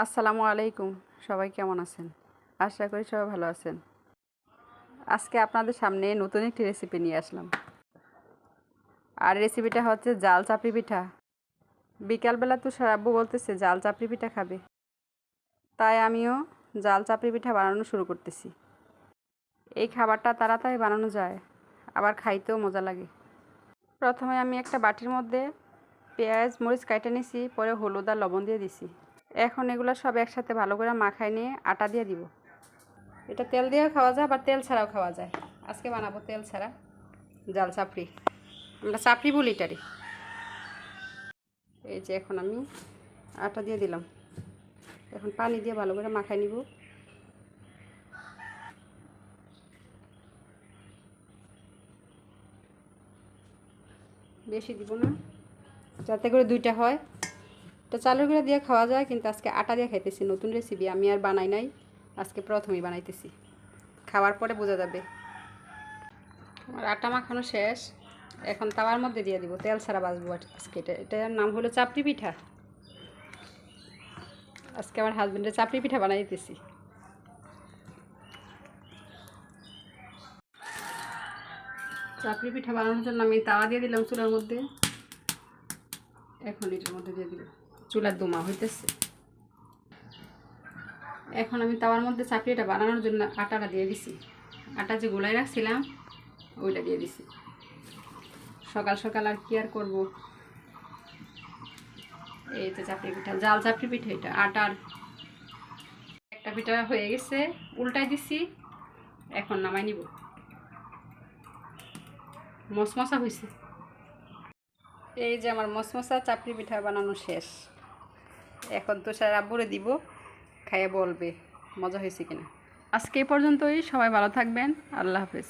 আসসালামু আলাইকুম। সবাই কেমন আছেন? আশা করি সবাই ভালো আছেন। আজকে আপনাদের সামনে নতুন একটি রেসিপি নিয়ে আসলাম। আর রেসিপিটা হচ্ছে জাল চাপড়ি পিঠা। বিকালবেলা তো সারাব্বু বলতেছে, জাল চাপড়ি পিঠা খাবে। তাই আমিও জাল চাপড়ি পিঠা বানানো শুরু করতেছি। এই খাবারটা তাড়াতাড়ি বানানো যায়, আবার খাইতেও মজা লাগে। প্রথমে আমি একটা বাটির মধ্যে পেঁয়াজ, মরিচ কাটে নিছি, পরে হলুদ আর লবণ দিয়ে দিছি। এখন এগুলো সব একসাথে ভালো করে মাখায় নিয়ে আটা দিয়ে দিব। এটা তেল দিয়েও খাওয়া যায়, আবার তেল ছাড়াও খাওয়া যায়। আজকে বানাবো তেল ছাড়া, জাল চাপড়ি। আমরা চাপড়ি বলি এটারে এই যে এখন আমি আটা দিয়ে দিলাম। এখন পানি দিয়ে ভালো করে মাখায় নিব। বেশি দিব না, যাতে করে দুইটা হয়। এটা চালের গুঁড়া দিয়ে খাওয়া যায়, কিন্তু আজকে আটা দিয়ে খাইতেছি, নতুন রেসিপি আমি আর বানাই নাই, আজকে প্রথমেই বানাইতেছি। খাওয়ার পরে বোঝা যাবে। আমার আটা মাখানো শেষ, এখন তাওয়ার মধ্যে দিয়ে দিব, তেল ছাড়া বাজবো আজকে। এটা এটার নাম হলো চাপড়ি পিঠা। আজকে আমার হাজব্যান্ডের চাপড়ি পিঠা বানাই দিতেছি। চাপড়ি পিঠা বানানোর জন্য আমি তাওয়া দিয়ে দিলাম চুলার মধ্যে। এখন এটার মধ্যে দিয়ে দিব চুলার দোমা হইতেছে। এখন আমি তাওয়ার মধ্যে চাপড়িটা বানানোর জন্য আটাটা দিয়ে দিছি। আটা যে গোলাই রাখছিলাম, ওইটা দিয়ে দিছি। সকাল সকাল আর কি আর করব? এই তো চাপড়ি পিঠা, জাল চাপড়ি পিঠা এটা, আটার একটা পিঠা হয়ে গেছে, উল্টাই দিছি, এখন নামাই নিব। মশমশা হয়েছে এই যে আমার মশমশা, চাপড়ি পিঠা বানানো শেষ। এখন তো সারা আব্বুরে দিব, খাইয়ে বলবে, মজা হয়েছে কিনা। আজকে এই পর্যন্তই, সবাই ভালো থাকবেন, আল্লাহ হাফেজ।